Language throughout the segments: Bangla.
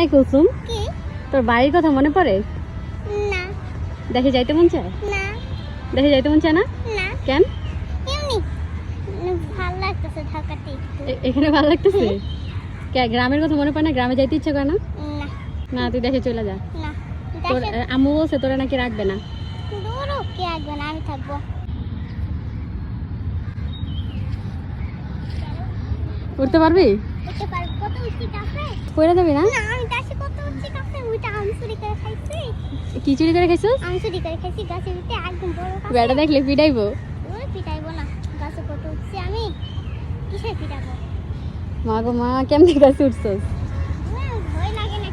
এই কুসুম কি? তোর বাড়ির কথা মনে পড়ে? না। দেখে যাইতে মন চায়? না। দেখে যাইতে মন চায় না? না। কেন? এমনি ভালো লাগতেছে ঢাকাতে এখানে ভালো লাগতেছে? কে গ্রামের কথা মনে পড়ে না? গ্রামে যাইতে ইচ্ছে করে না? না। তুই দেখে চলে যা। না। তোর আম্মু বলছে তোরা নাকি রাখবে না। কে আসবে না? আমি থাকব। উঠতে পারবি? উঠতে পারব। কত কাছে পড়ে যাবি না? আমি গাছে কত উঠছি কাছে ওইটা আমি চুরি করে খাইছি। কি চুরি করে খাইছিস? আমি চুরি করে খাইছি গাছে উঠতে একদম বড় বেটা দেখলে পিটাইবো। ওই পিটাইবো না গাছে কত উঠছি আমি কিসে পিটাবো? মা গো মা কেমনি গাছে উঠছস? ভয় লাগে না।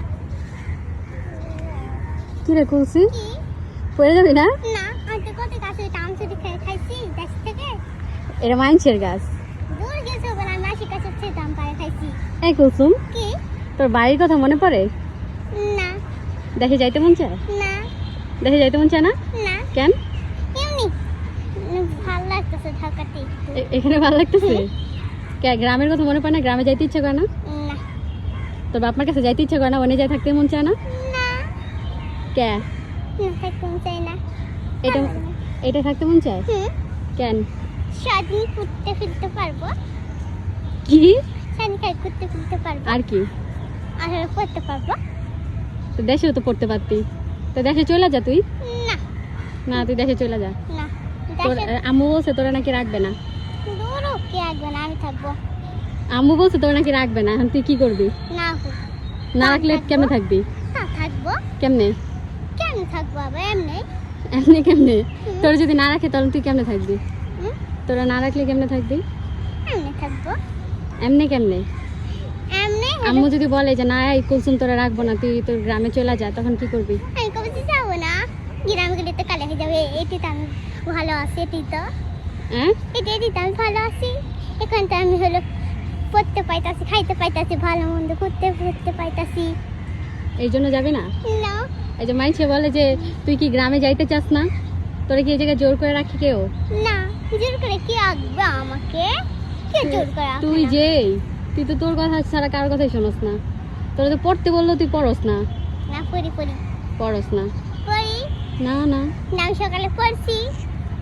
কি রে কুলসি? কি? পড়ে যাবি না? না আমি তো কত গাছে উঠে করে খাইছি গাছ থেকে? এটা মাইনছের গাছ। দূর গেছে বলে কাছে উঠে দাম পায়ে খাইছি। এই কুলসুম তোর বাড়ির কথা মনে পড়ে? না। দেখে যাইতে মন চায়? না। দেখে যাইতে মন চায় না? না। কেন? ভালো লাগতেছে ঢাকাতে এখানে ভালো লাগতেছে? কে গ্রামের কথা মনে পড়ে না? গ্রামে যাইতে ইচ্ছে করে না? তোর বাপমার কাছে যাইতে ইচ্ছে করে না? ওনে যাই থাকতে মন চায় না? না। কে? না থাকতে চাই না। এটা এটা থাকতে মন চায়? কেন? স্বাধীন করতে ফিরতে পারব। কি? খাই করতে ফিরতে পারব। আর কি? আর পড়তে পারব? তো দেশেও তো পড়তে পারতি। তো দেশে চলে যা তুই? না। না তুই দেশে চলে যা। না। তোর আম্মু বলছে তোরা নাকি রাখবে না। দূরও কে আসবে না? আমি থাকব। আম্মু বলছে তোরা নাকি রাখবে না। এখন তুই কি করবি? না না রাখলে কেমনে থাকবি? না থাকব। কেমনে? কেন থাকব আবার? এমনি। এমনি কেমনে? তোর যদি না রাখে তাহলে তুই কেমনে থাকবি? তোরা না রাখলে কেমনে থাকবি? এমনি থাকব। এমনি কেমনে? আম্মু যদি বলে যে না এই কুলসুম তোরা রাখব না তুই তোর গ্রামে চলে যা তখন কি করবি? আমি কবে যাব না? গ্রামে গেলে তো কালে হয়ে যাবে। এটি তো আমি ভালো আছি এটি তো। হ্যাঁ এটি এটি তো আমি ভালো আছি। এখন তো আমি হলো পড়তে পাইতাছি খাইতে পাইতাছি ভালো মন্দ করতে করতে পাইতাছি। এই জন্য যাবি না? না। এই যে মাইছে বলে যে তুই কি গ্রামে যাইতে চাস না? তোরা কি এই জায়গায় জোর করে রাখি কেউ? না জোর করে কি আমাকে? কে জোর করে তুই না? তুই তো তোর কথা ছাড়া কারোর কথাই শোনস না। তোরা তো পড়তে বলল তুই পড়স না। না পড়ি পড়ি। পড়স না। পড়ি? না না। না সকালে পড়ছি।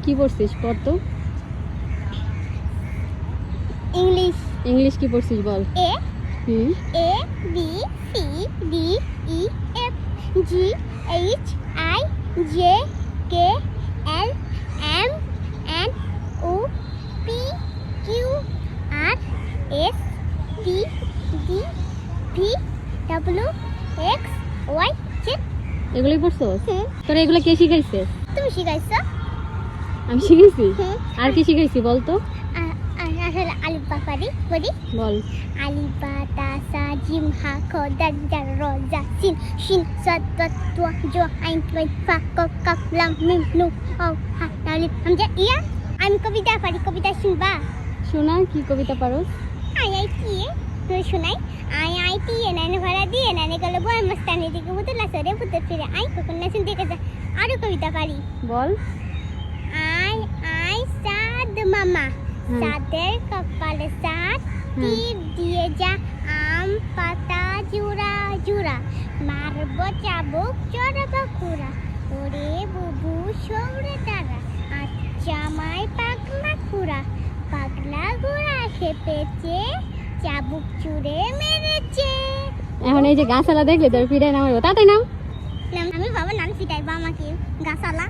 কি পড়ছিস? পড় তো। ইংলিশ। ইংলিশ কি পড়ছিস বল? এ হুম A B C D E F G H I J K L M N O P Q R S T D V W X Y Z এগুলোই পড়ছস হুম। তোরা এগুলো কে শিখাইছে? তুমি শিখাইছো? আমি শিখাইছি? আর কি শিখাইছি বল তো আসলে আলিফ বা পারি বলি? বল। আলিফ বা তা সা জিম হা খ দাল জাল র জা সিন শিন সাদ দাত তুয়া জো আইন ওয়াই ফা ক কাফ লাম মিম নু ও হা আলিফ হামজা ইয়া। আমি কবিতা পারি কবিতা শুনবা? শোনা কি কবিতা পারো আই আই কি? শোনাই আই আই টি এ নাইনে ভাড়া দিয়ে নাইনে গেলে বয় মস্তানি দিকে বুতর লাসরে বুতর ফিরে আই কখন নাচুন দেখে যা আরও কবিতা পারি বল আই আই সাদ মামা। সাদের কপালে সাদ। তীর দিয়ে যা আম পাতা জুড়া জুড়া মারব চাবুক চড়াব খুরা ওরে বুবু সৌরে তারা আচ্ছা মাই পাগলা খুরা পাগলা ঘোড়া খেপেছে চাবুক চুড়ে মেরেছে। এখন এই যে গাছালা দেখলে তোর পিড়াই নামাবো তাতে নাম? আমি বাবার নাম ফিটাইবা আমাকে। গাছালা।